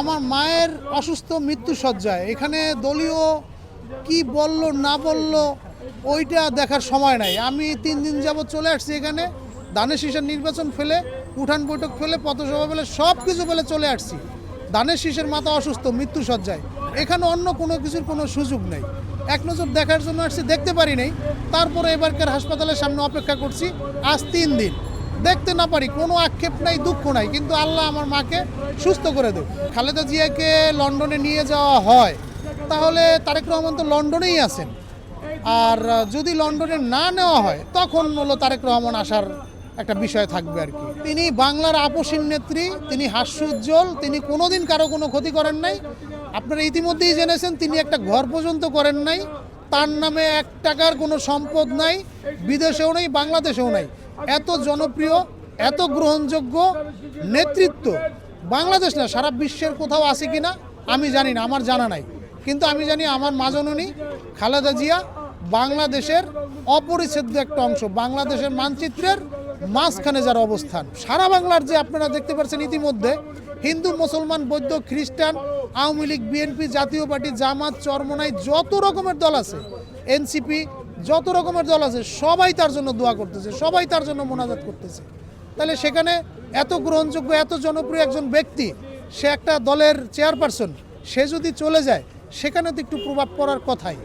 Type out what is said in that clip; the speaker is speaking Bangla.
আমার মায়ের অসুস্থ মৃত্যু সজ্জায়। এখানে দলীয় কি বলল, না বলল, ওইটা দেখার সময় নাই। আমি তিন দিন যাবত চলে আসছি এখানে দানের শীষের নির্বাচন ফেলে, উঠান বৈঠক ফেলে, পথসভা ফেলে সব কিছু ফেলে চলে আসছি। দানের শীষের মাথা অসুস্থ, মৃত্যু সজ্জায়। এখানে অন্য কোনো কিছুর কোনো সুযোগ নেই। এক নজর দেখার জন্য আসছি, দেখতে পারি নাই। তারপরে এবারকার হাসপাতালের সামনে অপেক্ষা করছি, আজ তিন দিন। দেখতে না পারি, কোনো আক্ষেপ নাই, দুঃখ নাই, কিন্তু আল্লাহ আমার মাকে সুস্থ করে দেব খালেদা জিয়াকে লন্ডনে নিয়ে যাওয়া হয়, তাহলে তারেক রহমান তো লন্ডনেই আছেন। আর যদি লন্ডনে না নেওয়া হয়, তখন হলো তারেক রহমান আসার একটা বিষয় থাকবে আর কি। তিনি বাংলার আপসীন নেত্রী, তিনি হাস্যোজ্জ্বল, তিনি কোনোদিন কারও কোনো ক্ষতি করেন নাই। আপনারা ইতিমধ্যেই জেনেছেন, তিনি একটা ঘর পর্যন্ত করেন নাই। তার নামে এক টাকার কোনো সম্পদ নাই, বিদেশেও নেই, বাংলাদেশেও নাই। এত জনপ্রিয়, এত গ্রহণযোগ্য নেতৃত্ব। বাংলাদেশ না, সারা বিশ্বের কোথাও আছে কিনা আমি জানি না, আমার জানা নাই। কিন্তু আমি জানি আমার মা জননী খালেদা জিয়া বাংলাদেশের অপরিচ্ছেদ্য একটা অংশ, বাংলাদেশের মানচিত্রের মাঝখানে যার অবস্থান। সারা বাংলার যে আপনারা দেখতে পাচ্ছেন ইতিমধ্যে, হিন্দু, মুসলমান, বৌদ্ধ, খ্রিস্টান, Awami League, BNP, Jatiya Party, Jamaat, Charmonai, যত রকমের দল আছে, এনসিপি যত রকমের দল আছে, সবাই তার জন্য দোয়া করতেছে, সবাই তার জন্য মোনাজাত করতেছে। তাহলে সেখানে এত গ্রহণযোগ্য, এত জনপ্রিয় একজন ব্যক্তি, সে একটা দলের চেয়ারপারসন, সে যদি চলে যায় সেখানে তো একটু প্রভাব পড়ার কথাই।